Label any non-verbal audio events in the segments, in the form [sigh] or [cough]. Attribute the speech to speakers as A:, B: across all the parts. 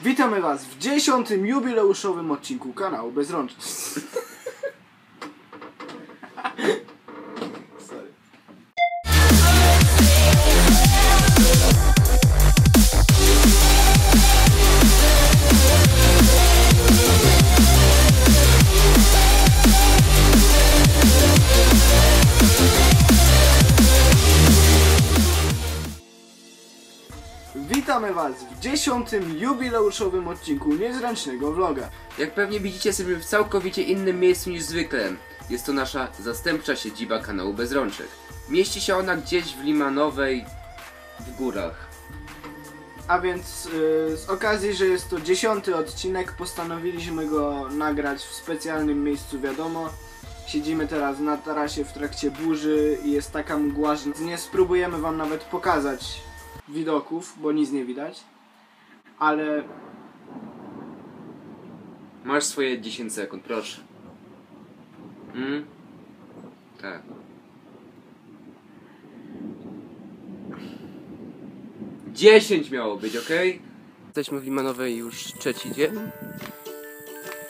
A: Witamy Was w dziesiątym jubileuszowym odcinku kanału Bezrączny. [laughs] Witamy Was w dziesiątym jubileuszowym odcinku niezręcznego vloga.
B: Jak pewnie widzicie, jesteśmy w całkowicie innym miejscu niż zwykle. Jest to nasza zastępcza siedziba kanału Bezrączek. Mieści się ona gdzieś w Limanowej, w górach.
A: A więc yy, z okazji, że jest to dziesiąty odcinek, postanowiliśmy go nagrać w specjalnym miejscu, wiadomo. Siedzimy teraz na tarasie w trakcie burzy i jest taka mgła, że nie spróbujemy wam nawet pokazać widoków, bo nic nie widać. Ale
B: Masz swoje 10 sekund, proszę. Mm? Tak. Dziesięć miało być, ok? Jesteśmy w Limanowej już trzeci dzień.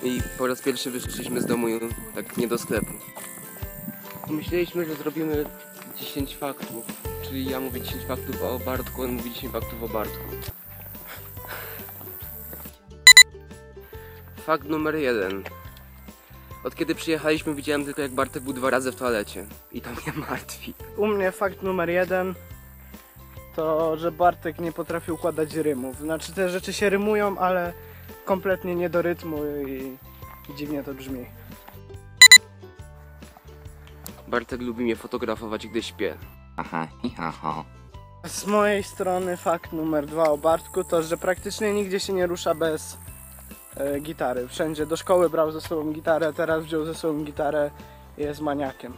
B: I po raz pierwszy wyszliśmy z domu tak nie do sklepu. Myśleliśmy, że zrobimy 10 faktów. Czyli ja mówię 10 faktów o Bartku, on mówi 10 faktów o Bartku. Fakt numer jeden. Od kiedy przyjechaliśmy widziałem tylko jak Bartek był dwa razy w toalecie. I to mnie martwi.
A: u mnie fakt numer jeden to, że Bartek nie potrafi układać rymów. Znaczy te rzeczy się rymują, ale kompletnie nie do rytmu i dziwnie to brzmi.
B: Bartek lubi mnie fotografować, gdy śpię.
C: Aha, hi, ha, ha.
A: Z mojej strony fakt numer dwa o Bartku to, że praktycznie nigdzie się nie rusza bez e, gitary. Wszędzie do szkoły brał ze sobą gitarę, teraz wziął ze sobą gitarę i jest maniakiem.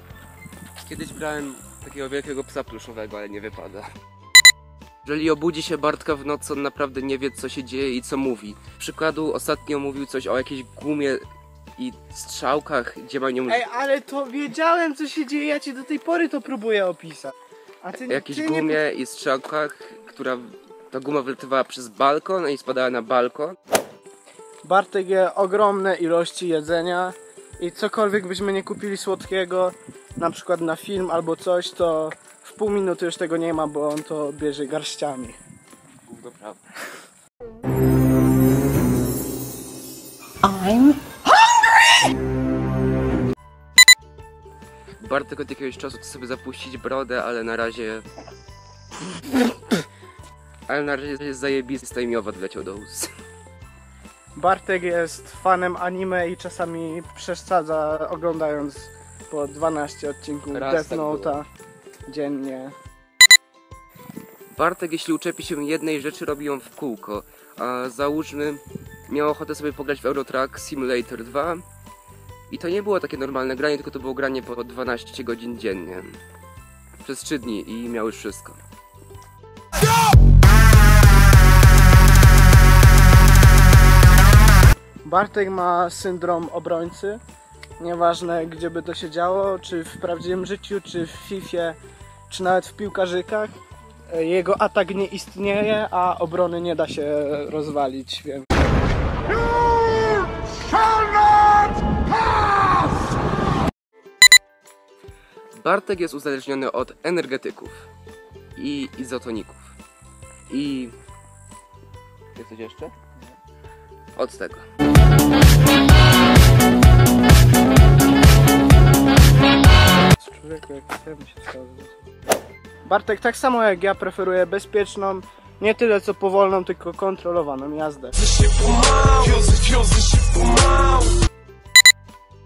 B: Kiedyś brałem takiego wielkiego psa pluszowego, ale nie wypada. Jeżeli obudzi się Bartka w nocy, on naprawdę nie wie, co się dzieje i co mówi. Przykładu, ostatnio mówił coś o jakiejś gumie i strzałkach, gdzie ma nią
A: Ej, ale to wiedziałem co się dzieje, ja ci do tej pory to próbuję opisać. Ty,
B: jakiejś gumie i strzałkach, która ta guma wylatywała przez balkon i spadała na balkon.
A: Bartek je ogromne ilości jedzenia i cokolwiek byśmy nie kupili słodkiego, na przykład na film albo coś, to w pół minuty już tego nie ma, bo on to bierze garściami.
B: Bartek od jakiegoś czasu chce sobie zapuścić brodę, ale na razie... Ale na razie jest zajebisty i mi owad wleciał do ust.
A: Bartek jest fanem anime i czasami przesadza oglądając po 12 odcinków
B: Raz
A: Death
B: tak
A: Note'a dziennie.
B: Bartek, jeśli uczepi się jednej rzeczy, robi ją w kółko. A załóżmy, miał ochotę sobie pograć w Eurotrack Simulator 2 i to nie było takie normalne granie, tylko to było granie po 12 godzin dziennie. Przez 3 dni i miał już wszystko.
A: Bartek ma syndrom obrońcy. Nieważne gdzie by to się działo, czy w prawdziwym życiu, czy w FIFA, czy nawet w piłkarzykach. Jego atak nie istnieje, a obrony nie da się rozwalić, więc
B: Bartek jest uzależniony od energetyków i izotoników. I. Jest coś jeszcze? Od tego.
A: człowieku, jak się. Bartek tak samo jak ja preferuje bezpieczną, nie tyle co powolną, tylko kontrolowaną jazdę.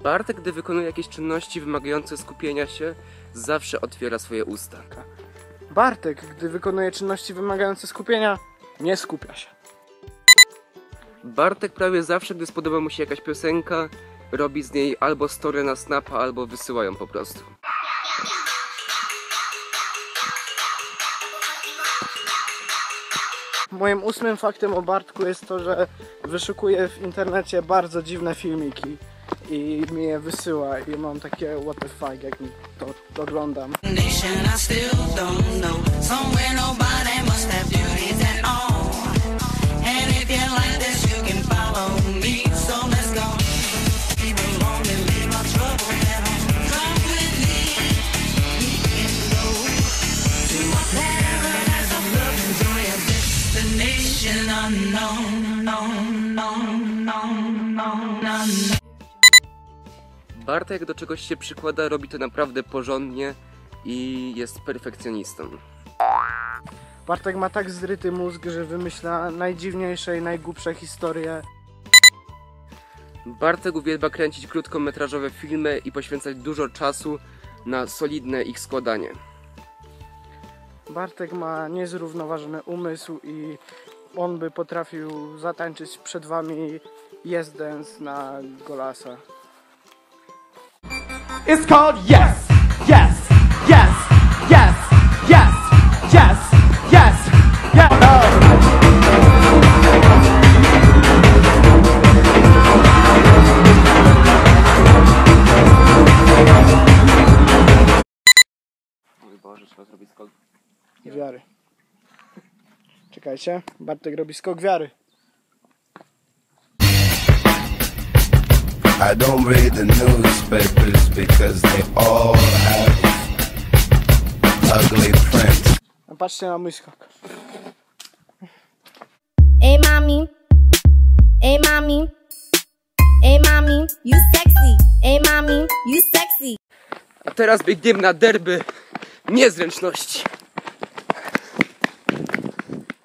B: Bartek, gdy wykonuje jakieś czynności wymagające skupienia się, zawsze otwiera swoje usta.
A: Bartek, gdy wykonuje czynności wymagające skupienia, nie skupia się.
B: Bartek prawie zawsze, gdy spodoba mu się jakaś piosenka, robi z niej albo story na snapa, albo wysyła ją po prostu.
A: Moim ósmym faktem o Bartku jest to, że wyszukuje w internecie bardzo dziwne filmiki i mi je wysyła i mam takie what the fuck jak to, to oglądam.
D: Bartek do czegoś się przykłada, robi to naprawdę porządnie i jest perfekcjonistą.
A: Bartek ma tak zryty mózg, że wymyśla najdziwniejsze i najgłupsze historie.
D: Bartek uwielbia kręcić krótkometrażowe filmy i poświęcać dużo czasu na solidne ich składanie.
A: Bartek ma niezrównoważony umysł i on by potrafił zatańczyć przed wami yes dance na golasa.
E: It's called yes, yes, yes, yes, yes, yes,
A: Czekajcie, Bartek robi skok wiary.
F: I don't read the newspapers because they all have ugly prints.
A: A patrzcie na mój skok.
G: Hey mommy. Hey mommy. Hey mommy, you sexy. Hey mommy, you sexy.
D: A teraz biegniemy na derby niezręczności.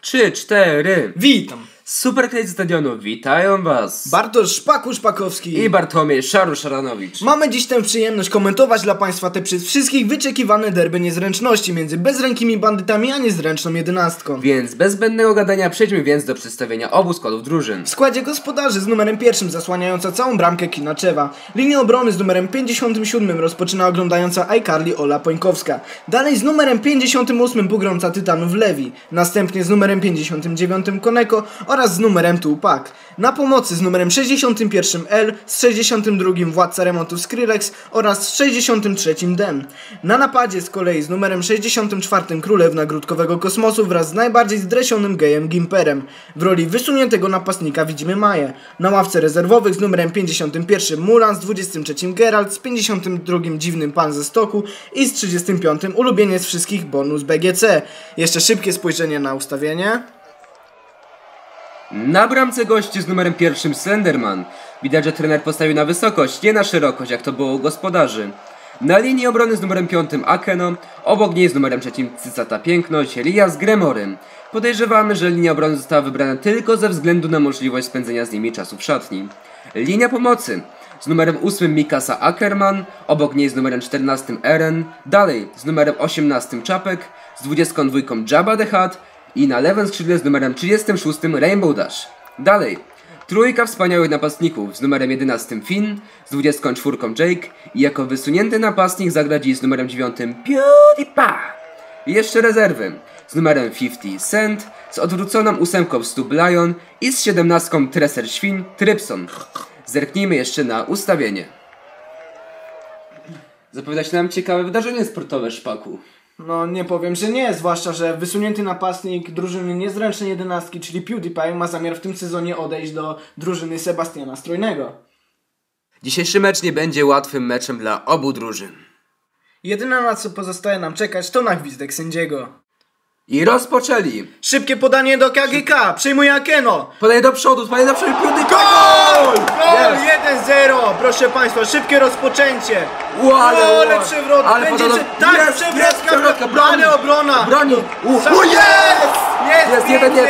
D: Trzy, cztery.
H: Witam!
D: Superklej Stadionu, witają was.
H: Bartosz Szpaku-Szpakowski
D: I Bartłomiej Szaru-Szaranowicz.
H: Mamy dziś tę przyjemność komentować dla Państwa te przez wszystkich wyczekiwane derby niezręczności między bezrękimi bandytami a niezręczną jedenastką.
D: Więc bez zbędnego gadania przejdźmy więc do przedstawienia obu składów drużyn.
H: W składzie gospodarzy z numerem pierwszym zasłaniająca całą bramkę Kinaczewa. Linię obrony z numerem 57 rozpoczyna oglądająca iCarly Ola Pońkowska. Dalej z numerem 58 pogromca Tytanów Lewi. Następnie z numerem 59 Koneko oraz z numerem Tupac. Na pomocy z numerem 61 L, z 62 Władca Remontów Skrillex oraz z 63 Den. Na napadzie z kolei z numerem 64 Królew Nagródkowego Kosmosu wraz z najbardziej zdresionym gejem Gimperem. W roli wysuniętego napastnika widzimy Maję. Na ławce rezerwowych z numerem 51 Mulan, z 23 Geralt, z 52 Dziwnym Pan ze Stoku i z 35 ulubieniec wszystkich bonus BGC. Jeszcze szybkie spojrzenie na ustawienie.
D: Na bramce gości z numerem pierwszym Slenderman. Widać, że trener postawił na wysokość, nie na szerokość, jak to było u gospodarzy. Na linii obrony z numerem piątym Akeno, obok niej z numerem trzecim Cycata Piękność, Ria z Gremorym. Podejrzewamy, że linia obrony została wybrana tylko ze względu na możliwość spędzenia z nimi czasu w szatni. Linia pomocy z numerem 8 Mikasa Ackerman, obok niej z numerem 14 Eren, dalej z numerem 18 Czapek, z 22 Jabba the Hutt i na lewym skrzydle z numerem 36 Rainbow Dash. Dalej, trójka wspaniałych napastników z numerem 11 Finn, z 24 Jake i jako wysunięty napastnik zagra z numerem 9 PewDiePie. Jeszcze rezerwy z numerem 50 Cent, z odwróconą ósemką Stub Lion i z 17 Treser Świn Trypson. Zerknijmy jeszcze na ustawienie. Zapowiada się nam ciekawe wydarzenie sportowe, Szpaku.
H: No nie powiem, że nie, zwłaszcza, że wysunięty napastnik drużyny niezręcznej jedenastki, czyli PewDiePie ma zamiar w tym sezonie odejść do drużyny Sebastiana Strojnego.
D: Dzisiejszy mecz nie będzie łatwym meczem dla obu drużyn.
H: Jedyne na co pozostaje nam czekać to na gwizdek sędziego.
D: I rozpoczęli.
H: Szybkie podanie do KGK. Przyjmuje Akeno.
D: Podanie do przodu, podanie do przodu. Prudny
H: gol! Gol!
D: Yes.
H: 1-0. Proszę Państwa, szybkie rozpoczęcie.
D: Wow, ale,
H: ale przewrot.
D: Ale
H: Będzie
D: podano...
H: Tak,
D: yes,
H: przewrotka.
D: Yes, broni.
H: Ale obrona.
D: Broni.
H: Uh.
D: Yes!
H: Jest! Jest!
D: 1-1.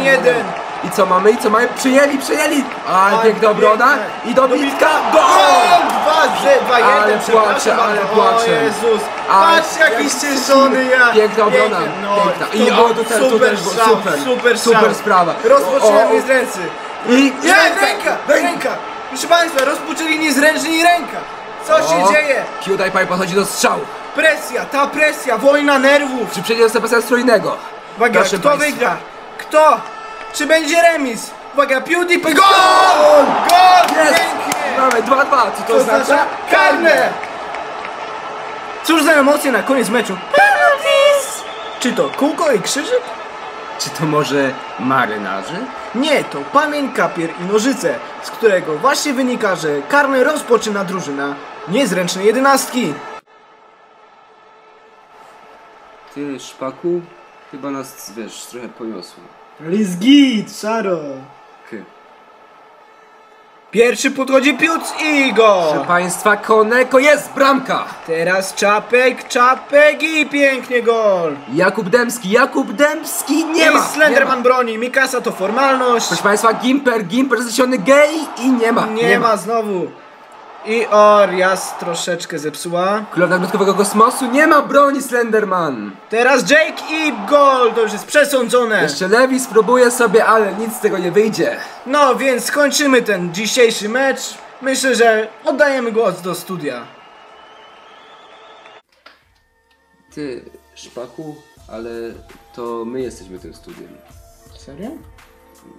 H: 1-1.
D: I co mamy? I co mamy? Przyjęli, przyjęli! Ale
H: Ale
D: piękna obrona! I dobitka!
H: Gol!
D: Gol!
H: 2 2
D: Ale
H: 1
D: płaczę, ale płaczę.
H: O Jezus!
D: Ale-
H: Patrz jaki ścieszony ja!
D: Piękna obrona!
H: No,
D: Piękna. I o, to też,
H: super
D: też super!
H: super,
D: Super sprawa!
H: Rozpoczynamy
D: O, o,
H: z ręce.
D: I...
H: Nie, ręka! Ręka! Proszę Państwa, rozpoczęli niezręcznie i ręka! Co się dzieje?
D: PewDiePie podchodzi do strzału.
H: Presja, ta presja, wojna nerwów!
D: Czy przejdzie do Sebastiana Strojnego?
H: Uwaga, kto
D: państwa.
H: wygra? Kto? Czy będzie remis? Uwaga, PewDiePie... GOL! GOL!
D: Jest!
H: Pięknie!
D: Mamy 2-2, co to
H: To oznacza karne! Cóż za emocje na koniec meczu? Penalties! Czy to kółko i krzyżyk?
D: Czy to może marynarze?
H: Nie, to pamięć, kapier i nożyce, z którego właśnie wynika, że karne rozpoczyna drużyna niezręcznej jedenastki.
D: Ty, Szpaku, chyba nas, wiesz, trochę poniosło.
H: Lizgit, szaro.
D: K.
H: Pierwszy podchodzi Piuc i go.
D: Proszę Państwa, Koneko jest bramka!
H: Teraz Czapek, Czapek i pięknie gol.
D: Jakub Dębski, Jakub Dębski nie
H: I
D: ma!
H: Slenderman
D: Nie ma.
H: broni, Mikasa to formalność.
D: Proszę Państwa, Gimper, Gimper zleciony gej i nie ma!
H: Nie, ma. znowu. I Orias troszeczkę zepsuła.
D: Królowa Gródkowego Kosmosu, nie ma broni Slenderman!
H: Teraz Jake i gol, to już jest przesądzone.
D: Jeszcze Lewi spróbuje sobie, ale nic z tego nie wyjdzie.
H: No więc skończymy ten dzisiejszy mecz. Myślę, że oddajemy głos do studia.
D: Ty, Szpaku, ale to my jesteśmy tym studiem.
H: Serio?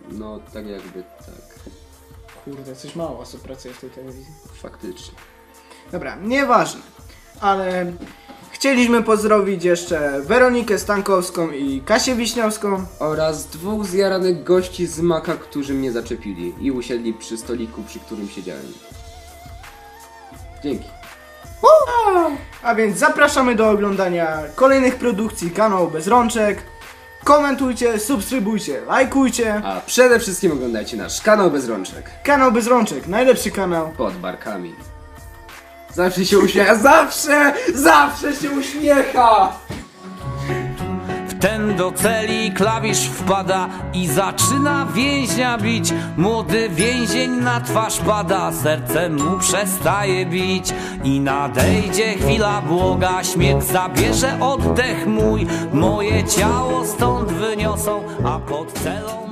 D: No, tak jakby tak.
H: Kurde, coś mało osób pracuje w tej telewizji.
D: Faktycznie.
H: Dobra, nieważne. Ale chcieliśmy pozdrowić jeszcze Weronikę Stankowską i Kasię Wiśniowską.
D: Oraz dwóch zjaranych gości z Maka, którzy mnie zaczepili i usiedli przy stoliku, przy którym siedziałem. Dzięki.
H: A więc zapraszamy do oglądania kolejnych produkcji kanału Bez Rączek. Komentujcie, subskrybujcie, lajkujcie.
D: A przede wszystkim oglądajcie nasz kanał bez rączek.
H: Kanał Bez Rączek, najlepszy kanał.
D: Pod barkami. Zawsze się uśmiecha, zawsze, zawsze się uśmiecha!
I: Ten do celi klawisz wpada i zaczyna więźnia bić. Młody więzień na twarz pada, serce mu przestaje bić. I nadejdzie chwila błoga, śmierć zabierze oddech mój. Moje ciało stąd wyniosą, a pod celą